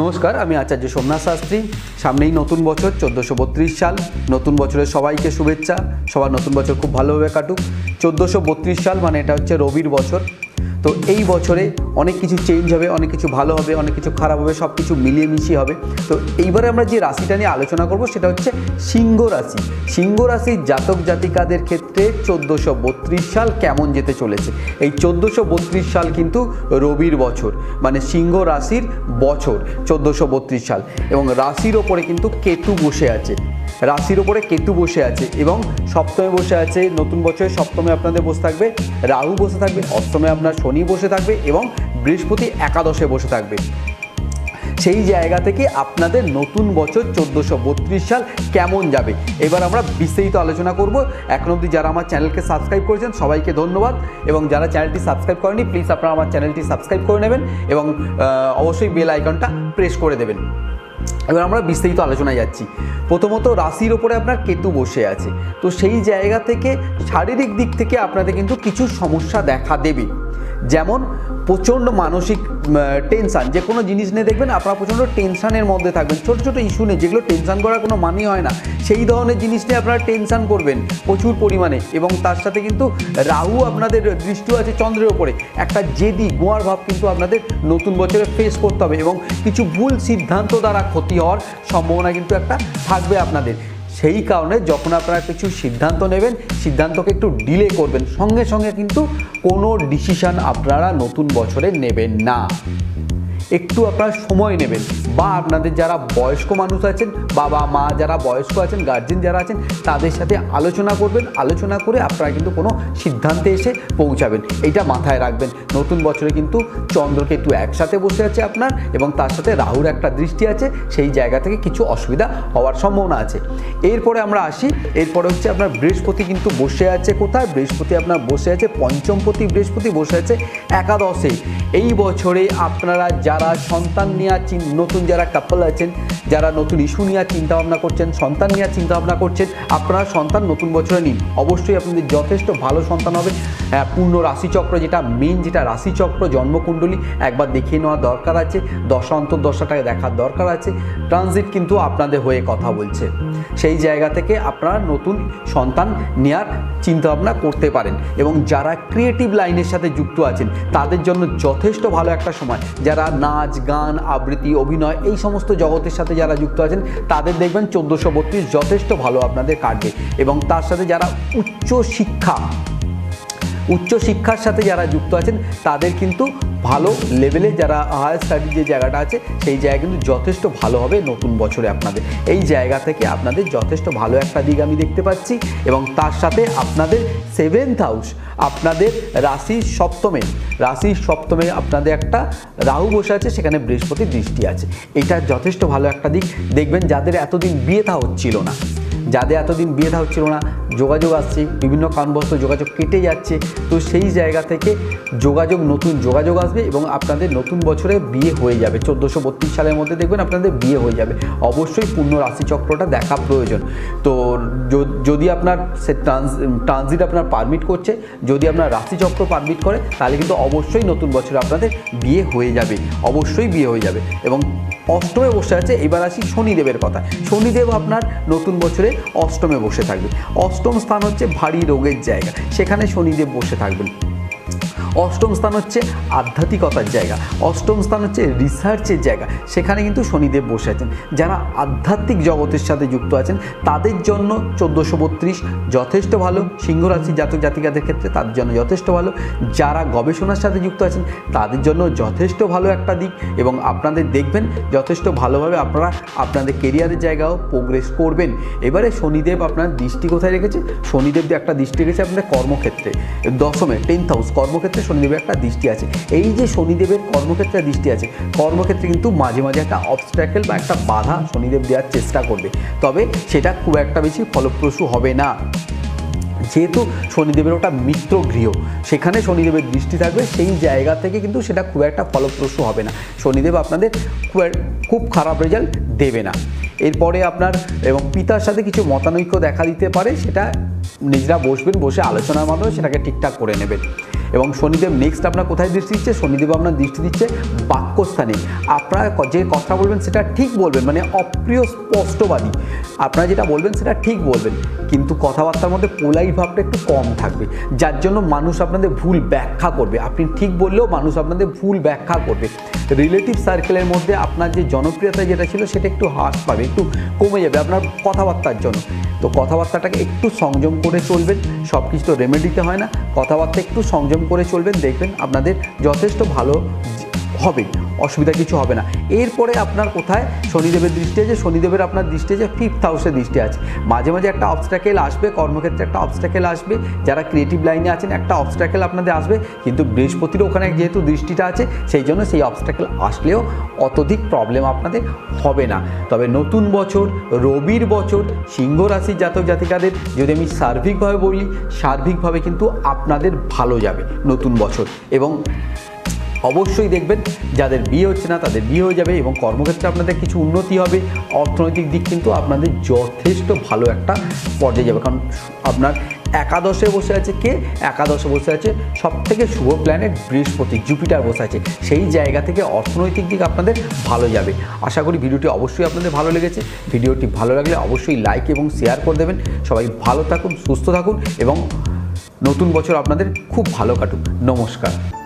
নমস্কার, আমি আচার্য সোমনাথ শাস্ত্রী। সামনেই নতুন বছর, চোদ্দোশো বত্রিশ সাল। নতুন বছরের সবাইকে শুভেচ্ছা। সবার নতুন বছর খুব ভালোভাবে কাটুক। চোদ্দোশো বত্রিশ সাল মানে এটা হচ্ছে রবির বছর। তো এই বছরে অনেক কিছু চেঞ্জ হবে, অনেক কিছু ভালো হবে, অনেক কিছু খারাপ হবে সব কিছু মিলিয়ে মিশিয়ে হবে। তো এইবারে আমরা যে রাশিটা নিয়ে আলোচনা করব সেটা হচ্ছে সিংহ রাশি। সিংহ রাশির জাতক জাতিকাদের ক্ষেত্রে চোদ্দোশো সাল কেমন যেতে চলেছে? এই চোদ্দোশো সাল কিন্তু রবির বছর মানে সিংহ রাশির বছর, চোদ্দোশো সাল। এবং রাশির ওপরে কিন্তু কেতু বসে আছে। রাশির ওপরে কেতু বসে আছে এবং সপ্তমে বসে আছে, নতুন বছরে সপ্তমে আপনাদের বসে থাকবে, রাহু বসে থাকবে, অষ্টমে আপনার শনি বসে থাকবে এবং বৃহস্পতি একাদশে বসে থাকবে। সেই জায়গা থেকে আপনাদের নতুন বছর চোদ্দোশো বত্রিশ সাল কেমন যাবে? এবার আমরা বিস্তারিত আলোচনা করব। এখন অবধি যারা আমার চ্যানেলকে সাবস্ক্রাইব করেছেন, সবাইকে ধন্যবাদ। এবং যারা চ্যানেলটি সাবস্ক্রাইব করেনি প্লিজ আপনারা আমার চ্যানেলটি সাবস্ক্রাইব করে নেবেন এবং অবশ্যই বেল আইকনটা প্রেস করে দেবেন। এবার আমরা বিস্তারিত আলোচনায় যাচ্ছি। প্রথমত রাশির ওপরে আপনার কেতু বসে আছে। তো সেই জায়গা থেকে শারীরিক দিক থেকে আপনাদের কিন্তু কিছু সমস্যা দেখা দেবে। যেমন প্রচণ্ড মানসিক টেনশান যে কোনো জিনিস নিয়ে দেখবেন আপনারা প্রচণ্ড টেনশানের মধ্যে থাকবেন। ছোটো ছোটো ইস্যু নিয়ে, যেগুলো টেনশান করার কোনো মানেই হয় না। সেই ধরনের জিনিস নিয়ে আপনারা টেনশান করবেন প্রচুর পরিমাণে এবং তার সাথে কিন্তু রাহু আপনাদের দৃষ্টিও আছে চন্দ্রের ওপরে একটা জেদি, গোয়ার ভাব কিন্তু আপনাদের নতুন বছরে ফেস করতে হবে এবং কিছু ভুল সিদ্ধান্ত দ্বারা ক্ষতি হওয়ার সম্ভাবনা কিন্তু একটা থাকবে আপনাদের। সেই কারণে যখন আপনারা কিছু সিদ্ধান্ত নেবেন, সিদ্ধান্তকে একটু ডিলে করবেন। সঙ্গে সঙ্গে কিন্তু কোনো ডিসিশান আপনারা নতুন বছরে নেবেন না। একটু আপনারা সময় নেবেন। বা আপনাদের যারা বয়স্ক মানুষ আছেন, বাবা, মা যারা বয়স্ক আছেন গার্জেন যারা আছেন, তাদের সাথে আলোচনা করবেন। আলোচনা করে আপনারা কিন্তু কোনো সিদ্ধান্তে এসে পৌঁছাবেন। এইটা মাথায় রাখবেন। নতুন বছরে কিন্তু চন্দ্রকেতু একসাথে বসে আছে আপনার এবং তার সাথে রাহুর একটা দৃষ্টি আছে। সেই জায়গা থেকে কিছু অসুবিধা হওয়ার সম্ভাবনা আছে। এরপরে আমরা আসি। এরপরে হচ্ছে আপনার বৃহস্পতি কিন্তু বসে আছে কোথায়? বৃহস্পতি আপনার বসে আছে, পঞ্চমপতি বৃহস্পতি বসে আছে একাদশে। এই বছরে আপনারা যারা সন্তান নেওয়া চিন- নতুন যারা কাপল আছেন, যারা নতুন ইস্যু নেওয়ার চিন্তাভাবনা করছেন, সন্তান নেওয়ার চিন্তাভাবনা করছেন, আপনারা সন্তান নতুন বছরে নিন। অবশ্যই আপনাদের যথেষ্ট ভালো সন্তান হবে। পূর্ণ রাশিচক্র যেটা মেন যেটা রাশিচক্র, জন্মকুণ্ডলী, একবার দেখিয়ে নেওয়া দরকার আছে, দশা অন্তর্দশাটাকে দেখার দরকার আছে ট্রানজিট কিন্তু আপনাদের হয়ে কথা বলছে। সেই জায়গা থেকে আপনারা নতুন সন্তান নেওয়ার চিন্তাভাবনা করতে পারেন এবং যারা ক্রিয়েটিভ লাইনের সাথে যুক্ত আছেন, তাদের জন্য যথেষ্ট ভালো একটা সময়। যারা নাচ, গান, আবৃত্তি, অভিনয়, এই সমস্ত জগতের সাথে যারা যুক্ত আছেন, তাদের দেখবেন চোদ্দোশো বত্রিশ যথেষ্ট ভালো আপনাদের কাটবে এবং তার সাথে যারা উচ্চ শিক্ষা উচ্চ শিক্ষার সাথে যারা যুক্ত আছেন, তাদের কিন্তু ভালো লেভেলে যারা হায়ার স্টাডি যে জায়গাটা আছে, সেই জায়গা কিন্তু যথেষ্ট ভালো হবে নতুন বছরে আপনাদের। এই জায়গা থেকে আপনাদের যথেষ্ট ভালো একটা দিক আমি দেখতে পাচ্ছি এবং তার সাথে আপনাদের সেভেন্থ হাউস আপনাদের রাশির সপ্তমে রাশির সপ্তমে আপনাদের একটা রাহু বসে আছে, সেখানে বৃহস্পতি দৃষ্টি আছে। এটা যথেষ্ট ভালো একটা দিক। দেখবেন যাদের এতদিন বিয়ে থা হচ্ছিল না, যাদের এতদিন বিয়ে থা হচ্ছিল না যোগাযোগ আসছে, বিভিন্ন কারণবশত যোগাযোগ কেটে যাচ্ছে। তো সেই জায়গা থেকে যোগাযোগ, নতুন যোগাযোগ আসবে এবং আপনাদের নতুন বছরে বিয়ে হয়ে যাবে। চোদ্দোশো বত্রিশ সালের মধ্যে দেখবেন আপনাদের বিয়ে হয়ে যাবে। অবশ্যই পূর্ণ রাশিচক্রটা দেখা প্রয়োজন। তো যদি আপনার সে ট্রানজিট আপনার পারমিট করছে, যদি আপনার রাশিচক্র পারমিট করে, তাহলে কিন্তু অবশ্যই নতুন বছরে আপনাদের বিয়ে হয়ে যাবে। অবশ্যই বিয়ে হয়ে যাবে এবং অষ্টমে বসে আছে, এবার আসি শনিদেবের কথা। শনিদেব আপনার নতুন বছরে অষ্টমে বসে থাকবে। অষ্টম স্থান হচ্ছে ভারী রোগের জায়গা। সেখানে শনিদেব বসে থাকবেন। অষ্টম স্থান হচ্ছে আধ্যাত্মিকতার জায়গা, অষ্টম স্থান হচ্ছে রিসার্চের জায়গা। সেখানে কিন্তু শনিদেব বসে আছেন। যারা আধ্যাত্মিক জগতের সাথে যুক্ত আছেন, তাদের জন্য চোদ্দোশো বত্রিশ যথেষ্ট ভালো। সিংহ রাশির জাতক জাতিকাদের ক্ষেত্রে তাদের জন্য যথেষ্ট ভালো। যারা গবেষণার সাথে যুক্ত আছেন, তাদের জন্য যথেষ্ট ভালো একটা দিক এবং আপনাদের দেখবেন যথেষ্ট ভালোভাবে আপনারা আপনাদের কেরিয়ারের জায়গাও প্রোগ্রেস করবেন। এবারে শনিদেব আপনার দৃষ্টি কোথায় রেখেছে? শনিদেব একটা দৃষ্টি রেখেছে আপনাদের কর্মক্ষেত্রে। দশমে টেন্থ হাউস কর্মক্ষেত্রে শনিদেবের একটা দৃষ্টি আছে। এই যে শনিদেবের কর্মক্ষেত্রে দৃষ্টি আছে, কর্মক্ষেত্রে কিন্তু মাঝে মাঝে একটা অবস্ট্যাকেল বা একটা বাধা শনিদেব দেওয়ার চেষ্টা করবে। তবে সেটা খুব একটা বেশি ফলপ্রসূ হবে না। যেহেতু শনিদেবের ওটা মিত্র গৃহ, সেখানে শনিদেবের দৃষ্টি থাকবে, সেই জায়গা থেকে কিন্তু সেটা খুব একটা ফলপ্রসূ হবে না। শনিদেব আপনাদের খুব খুব খারাপ রেজাল্ট দেবে না। এরপরে আপনার এবং পিতার সাথে কিছু মতানৈক্য দেখা দিতে পারে, সেটা নিজেরা বসবেন, বসে আলোচনার মাধ্যমে সেটাকে ঠিকঠাক করে নেবেন। এবং শনিদেব নেক্সট আপনার কোথায় দৃষ্টি দিচ্ছে? শনিদেব আপনার দৃষ্টি দিচ্ছে বাক্যস্থানে। আপনারা যে কথা বলবেন সেটা ঠিক বলবেন মানে অপ্রিয়, স্পষ্টবাদী। আপনারা যেটা বলবেন সেটা ঠিক বলবেন, কিন্তু কথাবার্তার মধ্যে পোলাই ভাবটা একটু কম থাকবে। যার জন্য মানুষ আপনাদের ভুল ব্যাখ্যা করবে। আপনি ঠিক বললেও মানুষ আপনাদের ভুল ব্যাখ্যা করবে। রিলেটিভ সার্কেলের মধ্যে আপনার যে জনপ্রিয়তা যেটা ছিল, সেটা একটু হ্রাস পাবে, একটু কমে যাবে আপনার কথাবার্তার জন্য। তো কথাবার্তাটাকে একটু সংযম করে চলবেন সব কিছু তো রেমেডিতে হয় না। কথাবার্তা একটু সংযম করে চলবেন দেখবেন আপনাদের যথেষ্ট ভালো হবে, অসুবিধা কিছু হবে না। এরপরে আপনার কোথায়? শনিদেবের দৃষ্টি আছে, শনিদেবের আপনার দৃষ্টি আছে ফিফথ হাউসের দৃষ্টি আছে। মাঝে মাঝে একটা অবস্ট্রাকেল আসবে, কর্মক্ষেত্রে একটা অবস্ট্রাকেল আসবে, যারা ক্রিয়েটিভ লাইনে আছেন, একটা অবস্ট্রাকেল আপনাদের আসবে, কিন্তু বৃহস্পতির ওখানে যেহেতু দৃষ্টিটা আছে, সেই জন্য সেই অবস্ট্রাকেল আসলেও অত্যধিক প্রবলেম আপনাদের হবে না। তবে নতুন বছর, রবির বছর, সিংহ রাশির জাতক জাতিকাদের যদি আমি সার্বিকভাবে বলি, সার্বিকভাবে কিন্তু আপনাদের ভালো যাবে নতুন বছর। এবং অবশ্যই দেখবেন, যাদের বিয়ে হচ্ছে না তাদের বিয়ে হয়ে যাবে এবং কর্মক্ষেত্রে আপনাদের কিছু উন্নতি হবে। অর্থনৈতিক দিক কিন্তু আপনাদের যথেষ্ট ভালো একটা পর্যায়ে যাবে। কারণ আপনার একাদশে বসে আছে কে? একাদশে বসে আছে সব থেকে শুভ প্ল্যানেট বৃহস্পতি, জুপিটার বসে আছে। সেই জায়গা থেকে অর্থনৈতিক দিক আপনাদের ভালো যাবে। আশা করি ভিডিওটি অবশ্যই আপনাদের ভালো লেগেছে। ভিডিওটি ভালো লাগলে অবশ্যই লাইক এবং শেয়ার করে দেবেন। সবাই ভালো থাকুন, সুস্থ থাকুন এবং নতুন বছর আপনাদের খুব ভালো কাটুক। নমস্কার।